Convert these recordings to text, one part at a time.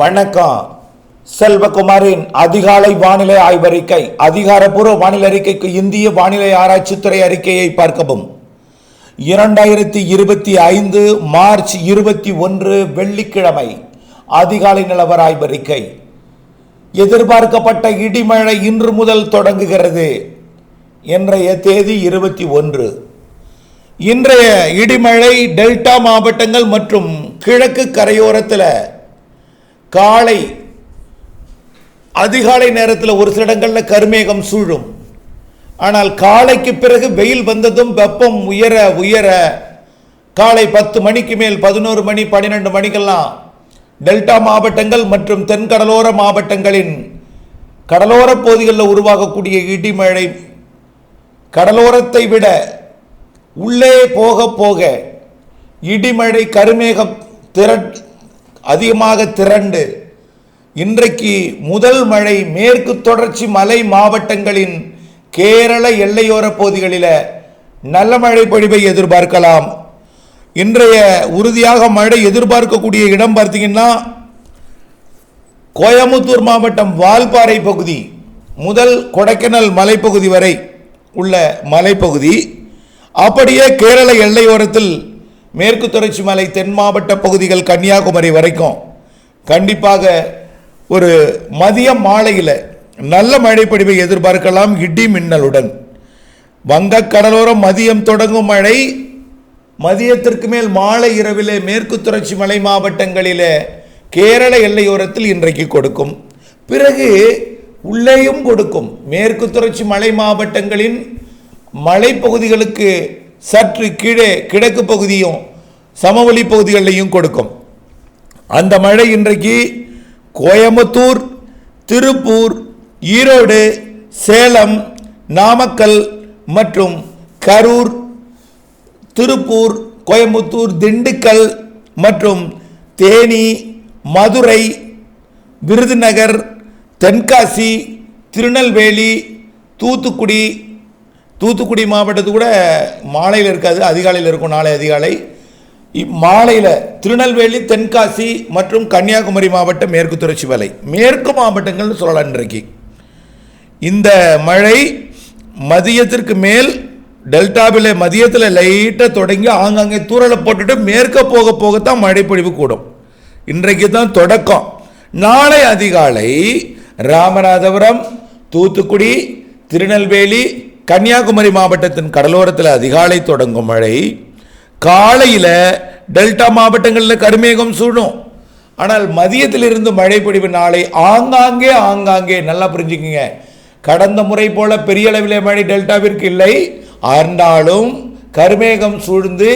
வணக்கம். செல்வகுமாரின் அதிகாலை வானிலை ஆய்வறிக்கை அதிகாரப்பூர்வ வானிலை அறிக்கைக்கு இந்திய வானிலை ஆராய்ச்சித்துறை அறிக்கையை பார்க்கவும். இரண்டாயிரத்தி இருபத்தி ஐந்து மார்ச் இருபத்தி ஒன்று வெள்ளிக்கிழமை அதிகாலை நிலவர ஆய்வறிக்கை. எதிர்பார்க்கப்பட்ட இடிமழை இன்று முதல் தொடங்குகிறது. இன்றைய தேதி இருபத்தி ஒன்று. இன்றைய இடிமழை டெல்டா மாவட்டங்கள் மற்றும் கிழக்கு கரையோரத்தில் காலை அதிகாலை நேரத்தில் ஒரு சில இடங்களில் கருமேகம் சூழும். ஆனால் காலைக்கு பிறகு வெயில் வந்ததும் வெப்பம் உயர உயர காலை பத்து மணிக்கு மேல் பதினோரு மணி பன்னிரெண்டு மணிக்கெல்லாம் டெல்டா மாவட்டங்கள் மற்றும் தென்கடலோர மாவட்டங்களின் கடலோர பகுதிகளில் உருவாகக்கூடிய இடிமழை கடலோரத்தை விட உள்ளே போக போக இடிமழை கருமேகம் திரட் அதிகமாக திரண்டு. இன்றைக்கு முதல் மழை மேற்கு தொடர்ச்சி மலை மாவட்டங்களின் கேரள எல்லையோர பகுதிகளில் நல்ல மழை பொழிவை எதிர்பார்க்கலாம். இன்றைய உறுதியாக மழை எதிர்பார்க்கக்கூடிய இடம் பார்த்தீங்கன்னா கோயமுத்தூர் மாவட்டம் வால்பாறை பகுதி முதல் கொடைக்கானல் மலைப்பகுதி வரை உள்ள மலைப்பகுதி. அப்படியே கேரள எல்லையோரத்தில் மேற்கு தொடர்ச்சி மலை தென் மாவட்ட பகுதிகள் கன்னியாகுமரி வரைக்கும் கண்டிப்பாக ஒரு மதியம் மாலையில் நல்ல மழைப்பொழிவை எதிர்பார்க்கலாம் இடி மின்னலுடன். வங்கக் கடலோரம் மதியம் தொடங்கும் மழை. மதியத்திற்கு மேல் மாலை இரவிலே மேற்கு தொடர்ச்சி மலை மாவட்டங்களிலே கேரள எல்லையோரத்தில் இன்றைக்கு கொடுக்கும். பிறகு உள்ளேயும் கொடுக்கும். மேற்கு தொடர்ச்சி மலை மாவட்டங்களின் மலைப்பகுதிகளுக்கு சற்று கீழே கிழக்கு பகுதியும் சமவெளி பகுதிகளிலையும் கொடுக்கும். அந்த மழை இன்றைக்கு கோயம்புத்தூர் திருப்பூர் ஈரோடு சேலம் நாமக்கல் மற்றும் கரூர் திருப்பூர் கோயம்புத்தூர் திண்டுக்கல் மற்றும் தேனி மதுரை விருதுநகர் தென்காசி திருநெல்வேலி தூத்துக்குடி தூத்துக்குடி மாவட்டத்து கூட மாலையில் இருக்காது அதிகாலையில் இருக்கும் நாளை அதிகாலை. மாலையில் திருநெல்வேலி தென்காசி மற்றும் கன்னியாகுமரி மாவட்டம் மேற்கு தொடர்ச்சி மலை மேற்கு மாவட்டங்கள்னு சொல்லலாம் இன்றைக்கு. இந்த மழை மதியத்திற்கு மேல் டெல்டாவில் மதியத்தில் லைட்டாக தொடங்கி ஆங்காங்கே தூரலை போட்டுட்டு மேற்க போக போகத்தான் மழை பொழிவு கூடும். இன்றைக்கு தான் தொடக்கம். நாளை அதிகாலை ராமநாதபுரம் தூத்துக்குடி திருநெல்வேலி கன்னியாகுமரி மாவட்டத்தின் கடலோரத்தில் அதிகாலை தொடங்கும் மழை. காலையில் டெல்டா மாவட்டங்களில் கருமேகம் சூழும் ஆனால் மதியத்திலிருந்து மழை பொழிவு நாளை ஆங்காங்கே ஆங்காங்கே. நல்லா புரிஞ்சுக்குங்க. கடந்த முறை போல பெரிய அளவிலே மழை டெல்டாவிற்கு இல்லை. ஆண்டாலும் கருமேகம் சூழ்ந்து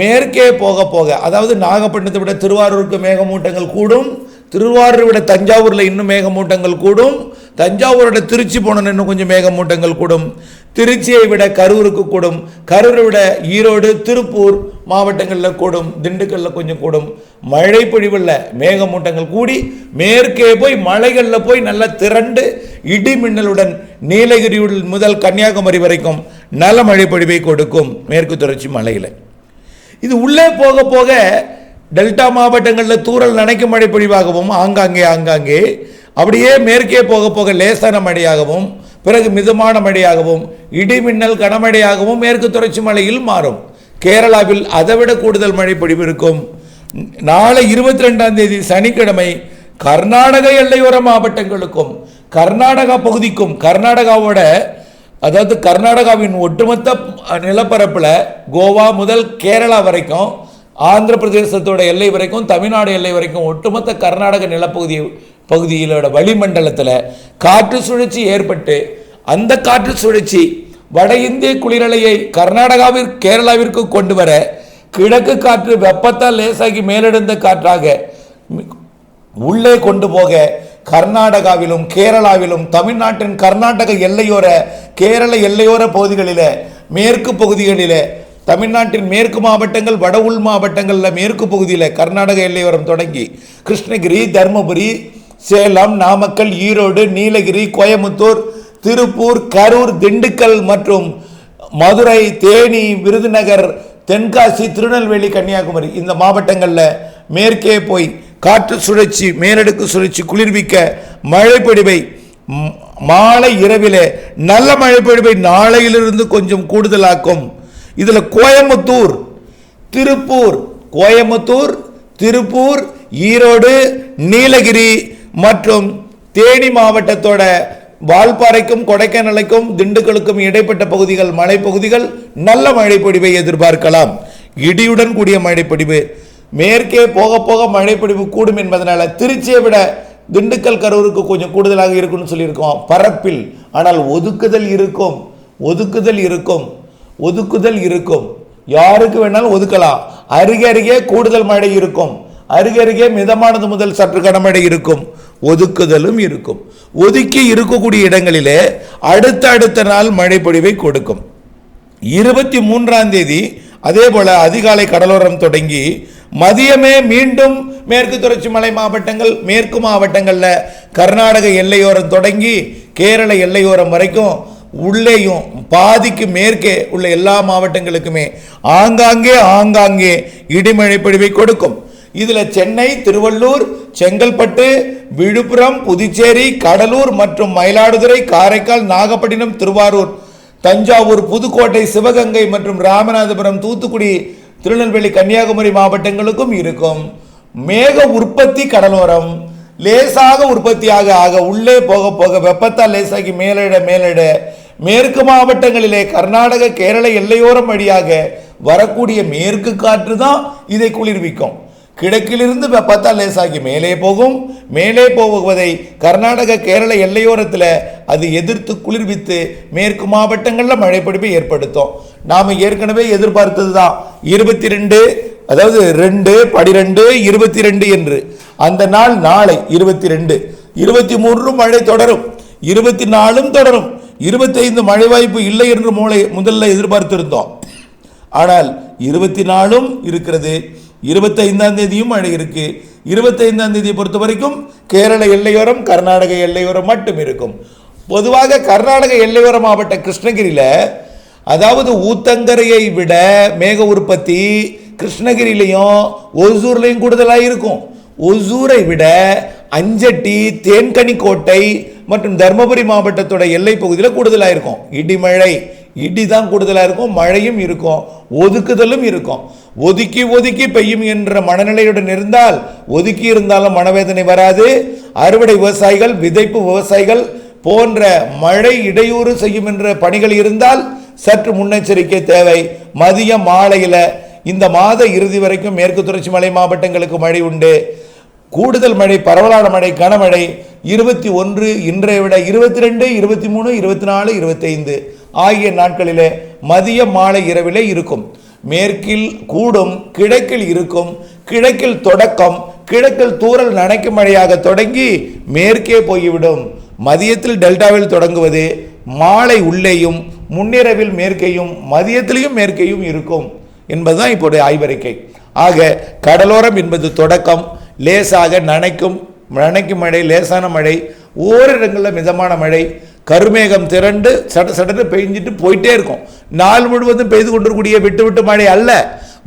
மேற்கே போக போக அதாவது நாகப்பட்டினத்தை விட திருவாரூருக்கு மேகமூட்டங்கள் கூடும். திருவாரூரை விட தஞ்சாவூரில் இன்னும் மேகமூட்டங்கள் கூடும். தஞ்சாவூரோட திருச்சி போன இன்னும் கொஞ்சம் மேகமூட்டங்கள் கூடும். திருச்சியை விட கரூருக்கு கூடும். கரூரை விட ஈரோடு திருப்பூர் மாவட்டங்களில் கூடும். திண்டுக்கல்லில் கொஞ்சம் கூடும். மழை பொழிவில் மேகமூட்டங்கள் கூடி மேற்கே போய் மலைகளில் போய் நல்லா திரண்டு இடி மின்னலுடன் நீலகிரி முதல் கன்னியாகுமரி வரைக்கும் நல்ல மழை பொழிவை கொடுக்கும். மேற்கு தொடர்ச்சி மலையில். இது உள்ளே போக போக டெல்டா மாவட்டங்களில் தூரல் நனைக்கும் மழை பொழிவாகவும் ஆங்காங்கே ஆங்காங்கே அப்படியே மேற்கே போக போக லேசான மழையாகவும் பிறகு மிதமான மழையாகவும் இடிமின்னல் கனமழையாகவும் மேற்கு தொடர்ச்சி மலையில் மாறும். கேரளாவில் அதைவிட கூடுதல் மழை பொழிவு இருக்கும். நாளை இருபத்தி ரெண்டாம் தேதி சனிக்கிழமை கர்நாடக எல்லையோர மாவட்டங்களுக்கும் கர்நாடகா பகுதிக்கும் கர்நாடகாவோட அதாவது கர்நாடகாவின் ஒட்டுமொத்த நிலப்பரப்பில் கோவா முதல் கேரளா வரைக்கும் ஆந்திர பிரதேசத்தோட எல்லை வரைக்கும் தமிழ்நாடு எல்லை வரைக்கும் ஒட்டுமொத்த கர்நாடக நிலப்பகுதி பகுதியிலோட வளிமண்டலத்தில் காற்று சுழற்சி ஏற்பட்டு அந்த காற்று சுழற்சி வட இந்திய குளிரலையை கர்நாடகாவிற்கு கேரளாவிற்கு கொண்டு வர கிழக்கு காற்று வெப்பத்தால் லேசாகி மேலெடுந்த காற்றாக உள்ளே கொண்டு போக கர்நாடகாவிலும் கேரளாவிலும் தமிழ்நாட்டின் கர்நாடக எல்லையோர கேரள எல்லையோர பகுதிகளில் மேற்கு பகுதிகளில் தமிழ்நாட்டின் மேற்கு மாவட்டங்கள் வட உள் மாவட்டங்களில் மேற்கு பகுதியில் கர்நாடக எல்லையோரம் தொடங்கி கிருஷ்ணகிரி தருமபுரி சேலம் நாமக்கல் ஈரோடு நீலகிரி கோயமுத்தூர் திருப்பூர் கரூர் திண்டுக்கல் மற்றும் மதுரை தேனி விருதுநகர் தென்காசி திருநெல்வேலி கன்னியாகுமரி இந்த மாவட்டங்களில் மேற்கே போய் காற்று சுழற்சி மேலடுக்கு சுழற்சி குளிர்விக்க மழைப்பொடிவை மாலை இரவிலே நல்ல மழைப்பொழிவை நாளையிலிருந்து கொஞ்சம் கூடுதலாக்கும். இதில் கோயம்புத்தூர் திருப்பூர் கோயம்புத்தூர் திருப்பூர் ஈரோடு நீலகிரி மற்றும் தேனி மாவட்டத்தோட வால்பாறைக்கும் கொடைக்கானலுக்கும் திண்டுக்கலுக்கும் இடைப்பட்ட பகுதிகள் மலைப்பகுதிகள் நல்ல மழைப்பொடிவை எதிர்பார்க்கலாம். இடியுடன் கூடிய மழைப்பொடிவு. மேற்கே போக போக மழைப்பொடிவு கூடும் என்பதனால் திருச்சியை விட திண்டுக்கல் கரூருக்கு கொஞ்சம் கூடுதலாக இருக்கும்னு சொல்லியிருக்கோம். பரப்பில். ஆனால் ஒதுக்குதல் இருக்கும். ஒதுக்குதல் இருக்கும். ஒதுக்குதல் இருக்கும். யாருக்கு வேணாலும் ஒதுக்கலாம். அருகே அருகே கூடுதல் மழை இருக்கும். அருகே அருகே மிதமானது முதல் சற்று கனமழை இருக்கும். ஒதுக்குதலும் இருக்கும். ஒதுக்கி இருக்கக்கூடிய இடங்களிலே அடுத்த அடுத்த நாள் மழை பொழிவை கொடுக்கும். இருபத்தி மூன்றாம் தேதி அதே போல அதிகாலை கடலோரம் தொடங்கி மதியமே மீண்டும் மேற்கு தொடர்ச்சி மலை மாவட்டங்கள் மேற்கு மாவட்டங்களில் கர்நாடக எல்லையோரம் தொடங்கி கேரள எல்லையோரம் வரைக்கும் உள்ளேயும் பாதிக்கு மேற்கே உள்ள எல்லா மாவட்டங்களுக்குமே ஆங்காங்கே ஆங்காங்கே இடிமழை பொழிவை கொடுக்கும். இதில் சென்னை திருவள்ளூர் செங்கல்பட்டு விழுப்புரம் புதுச்சேரி கடலூர் மற்றும் மயிலாடுதுறை காரைக்கால் நாகப்பட்டினம் திருவாரூர் தஞ்சாவூர் புதுக்கோட்டை சிவகங்கை மற்றும் ராமநாதபுரம் தூத்துக்குடி திருநெல்வேலி கன்னியாகுமரி மாவட்டங்களுக்கும் இருக்கும். மேக உற்பத்தி கடலோரம். லேசாக உற்பத்தியாக ஆக உள்ளே போக போக வெப்பத்தால் லேசாகி மேலிட மேலிட மேற்கு மாவட்டங்களிலே கர்நாடக கேரள எல்லையோரம் வழியாக வரக்கூடிய மேற்கு காற்று தான் இதை குளிர்விக்கும். கிழக்கிலிருந்து பார்த்தா லேசாகி மேலே போகும். மேலே போகுவதை கர்நாடக கேரள எல்லையோரத்தில் அது எதிர்த்து குளிர்வித்து மேற்கு மாவட்டங்களில் மழைப்பிடிப்பை ஏற்படுத்தும். நாம் ஏற்கனவே எதிர்பார்த்தது தான் இருபத்தி ரெண்டு அதாவது ரெண்டு பனிரெண்டு இருபத்தி ரெண்டு என்று. அந்த நாள் நாளை இருபத்தி ரெண்டு இருபத்தி மூன்று மழை தொடரும். இருபத்தி நாலும் தொடரும். இருபத்தைந்து மழை வாய்ப்பு இல்லை என்று மூளை முதல்ல எதிர்பார்த்திருந்தோம். ஆனால் இருபத்தி நாலும் இருக்கிறது. இருபத்தைந்தாம் தேதியும் மழை இருக்கு. இருபத்தைந்தாம் தேதியை பொறுத்த வரைக்கும் கேரள எல்லையோரம் கர்நாடக எல்லையோரம் மட்டும் இருக்கும். பொதுவாக கர்நாடக எல்லையோர மாவட்ட கிருஷ்ணகிரியில் அதாவது ஊத்தங்கரையை விட மேக உற்பத்தி கிருஷ்ணகிரியிலையும் ஒசூர்லையும் கூடுதலாக இருக்கும். ஒசூரை விட அஞ்சட்டி தேன்கனிக்கோட்டை மற்றும் தருமபுரி மாவட்டத்தோட எல்லை பகுதியில் கூடுதலாக இருக்கும். இடிமழை இடி தான் கூடுதலாக இருக்கும். மழையும் இருக்கும். ஒதுக்குதலும் இருக்கும். ஒதுக்கி ஒதுக்கி பெய்யும் என்ற மனநிலையுடன் இருந்தால் ஒதுக்கி இருந்தாலும் மனவேதனை வராது. அறுவடை விவசாயிகள் விதைப்பு விவசாயிகள் போன்ற மழை இடையூறு செய்யும் என்ற பணிகள் இருந்தால் சற்று முன்னெச்சரிக்கை தேவை. மதியம் மாலையில் இந்த மாத இறுதி வரைக்கும் மேற்கு தொடர்ச்சி மலை மாவட்டங்களுக்கு மழை உண்டு. கூடுதல் மழை பரவலான மழை கனமழை இருபத்தி ஒன்று இன்றைய விட இருபத்தி ரெண்டு இருபத்தி மூணு இருபத்தி நாலு இருபத்தைந்து ஆகிய நாட்களிலே மதிய மாலை இரவிலே இருக்கும். மேற்கில் கூடும் கிழக்கில் இருக்கும் கிழக்கில் தொடக்கம் கிழக்கில் தூரல் நனைக்கும் மழையாக தொடங்கி மேற்கே போய்விடும். மதியத்தில் டெல்டாவில் தொடங்குவது மாலை உள்ளேயும் முன்னிரவில் மேற்கேயும் மதியத்திலையும் மேற்கேயும் இருக்கும் என்பதுதான் இப்போதைய ஆய்வறிக்கை. ஆக கடலோரம் என்பது தொடக்கம் லேசாக நனைக்கும் நனைக்கும் மழை லேசான மழை ஓரிடங்களில் மிதமான மழை கருமேகம் திரண்டு சட சடன்னு பெய்ஞ்சிட்டு போயிட்டே இருக்கும். நாள் முழுவதும் பெய்து கொண்டிருக்கூடிய விட்டு விட்டு மழை அல்ல.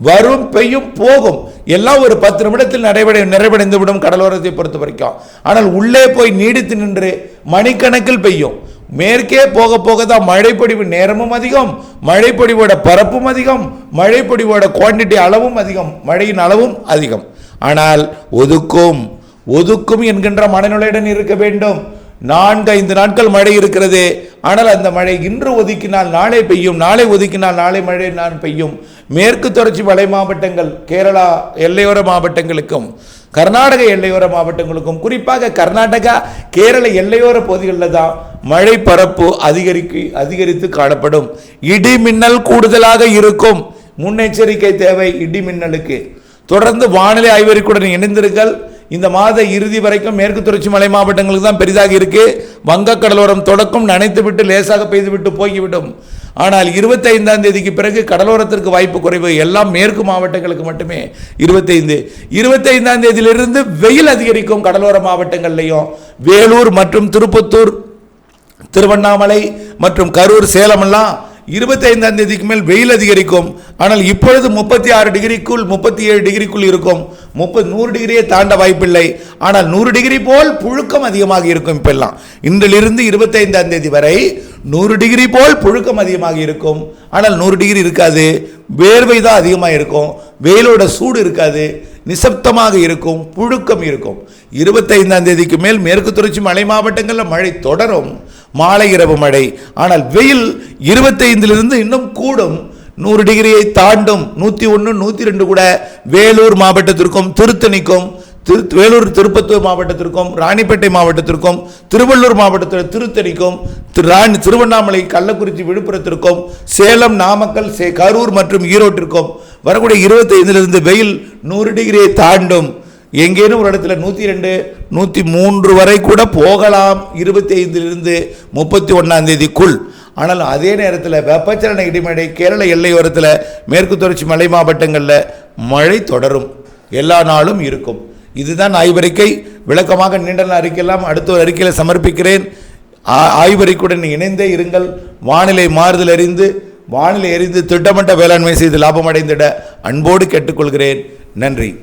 வரும் பெய்யும் போகும். எல்லாம் ஒரு பத்து நிமிடத்தில் நடைபெற நிறைவடைந்து விடும் கடலோரத்தை பொறுத்த வரைக்கும். ஆனால் உள்ளே போய் நீடித்து நின்று மணிக்கணக்கில் பெய்யும். மேற்கே போக போக தான் மழைப்பொடிவு நேரமும் அதிகம் மழைப்பொடிவோட பரப்பும் அதிகம் மழைப்பொடிவோட குவான்டிட்டி அளவும் அதிகம் மழையின் அளவும் அதிகம். ஆனால் ஒதுக்கும் ஒதுக்கும் என்கின்ற மனநிலையுடன் இருக்க வேண்டும். நான்கு ஐந்து நாட்கள் மழை இருக்கிறது. ஆனால் அந்த மழை இன்று ஒதுக்கினால் நாளை பெய்யும். நாளை ஒதுக்கினால் நாளை மழை நான் பெய்யும். மேற்கு தொடர்ச்சி மலை மாவட்டங்கள் கேரளா எல்லையோர மாவட்டங்களுக்கும் கர்நாடக எல்லையோர மாவட்டங்களுக்கும் குறிப்பாக கர்நாடகா கேரள எல்லையோர பகுதிகளில் தான் மழை பரப்பு அதிகரிக்கு அதிகரித்து காணப்படும். இடி மின்னல் கூடுதலாக இருக்கும். முன்னெச்சரிக்கை தேவை இடி மின்னலுக்கு தொடர்ந்து வானிலை ஆய்வறிக்கையுடன் இணைந்திருங்கள். இந்த மாத இறுதி வரைக்கும் மேற்கு தொடர்ச்சி மலை மாவட்டங்களுக்கு தான் பெரிதாக இருக்கு. வங்கக்கடலோரம் தொடக்கம் நனைத்து விட்டு லேசாக பெய்துவிட்டு போய்விடும். ஆனால் இருபத்தைந்தாம் தேதிக்கு பிறகு கடலோரத்திற்கு வாய்ப்பு குறைவு. எல்லாம் மேற்கு மாவட்டங்களுக்கு மட்டுமே. இருபத்தைந்து. இருபத்தைந்தாம் தேதியிலிருந்து வெயில் அதிகரிக்கும் கடலோர மாவட்டங்கள்லையும். வேலூர் மற்றும் திருப்பத்தூர் திருவண்ணாமலை மற்றும் கரூர் சேலம் எல்லாம் இருபத்தைந்தாம் தேதிக்கு மேல் வெயில் அதிகரிக்கும். ஆனால் இப்பொழுது முப்பத்தி ஆறு டிகிரிக்குள் முப்பத்தி ஏழு டிகிரிக்குள் இருக்கும். முப்பது நூறு டிகிரியை தாண்ட வாய்ப்பில்லை. ஆனால் நூறு டிகிரி போல் புழுக்கம் அதிகமாக இருக்கும் இப்பெல்லாம். இன்றிலிருந்து இருபத்தைந்தாம் தேதி வரை நூறு டிகிரி போல் புழுக்கம் அதிகமாக இருக்கும். ஆனால் நூறு டிகிரி இருக்காது. வேர்வை தான் அதிகமாக இருக்கும். வெயிலோட சூடு இருக்காது. நிசப்தமாக இருக்கும். புழுக்கம் இருக்கும். இருபத்தைந்தாம் தேதிக்கு மேல் மேற்கு தொடர்ச்சி மலை மாவட்டங்களில் மழை தொடரும். மாலை இரவு மழை. ஆனால் வெயில் இருபத்தைந்திலிருந்து இன்னும் கூடும். நூறு டிகிரியை தாண்டும். நூற்றி ஒன்று நூற்றி ரெண்டு கூட வேலூர் மாவட்டத்திற்கும் திருத்தணிக்கும் திரு வேலூர் திருப்பத்தூர் மாவட்டத்திற்கும் ராணிப்பேட்டை மாவட்டத்திற்கும் திருவள்ளூர் மாவட்டத்தில் திருத்தணிக்கும் திரு ராணி திருவண்ணாமலை கள்ளக்குறிச்சி விழுப்புரத்திற்கும் சேலம் நாமக்கல் சே கரூர் மற்றும் ஈரோட்டிற்கும் வரக்கூடிய இருபத்தைந்திலிருந்து வெயில் நூறு டிகிரியை தாண்டும். எங்கேனும் ஒரு இடத்துல நூற்றி ரெண்டு நூற்றி மூன்று வரை கூட போகலாம். இருபத்தி ஐந்திலிருந்து முப்பத்தி ஒன்றாம் தேதிக்குள். ஆனால் அதே நேரத்தில் வெப்பச்சலன இடிமடை கேரள எல்லையோரத்தில் மேற்கு தொடர்ச்சி மலை மாவட்டங்களில் மழை தொடரும். எல்லா நாளும் இருக்கும். இதுதான் ஆய்வறிக்கை. விளக்கமாக நீண்ட நாள் அறிக்கையெல்லாம் அடுத்த ஒரு அறிக்கையில் சமர்ப்பிக்கிறேன். ஆ- ஆய்வறிக்கையுடன் இணைந்தே இருங்கள். வானிலை மாறுதல் அறிந்து வானிலை அறிந்து திட்டமிட்ட வேளாண்மை செய்து லாபமடைந்திட அன்போடு கேட்டுக்கொள்கிறேன். நன்றி.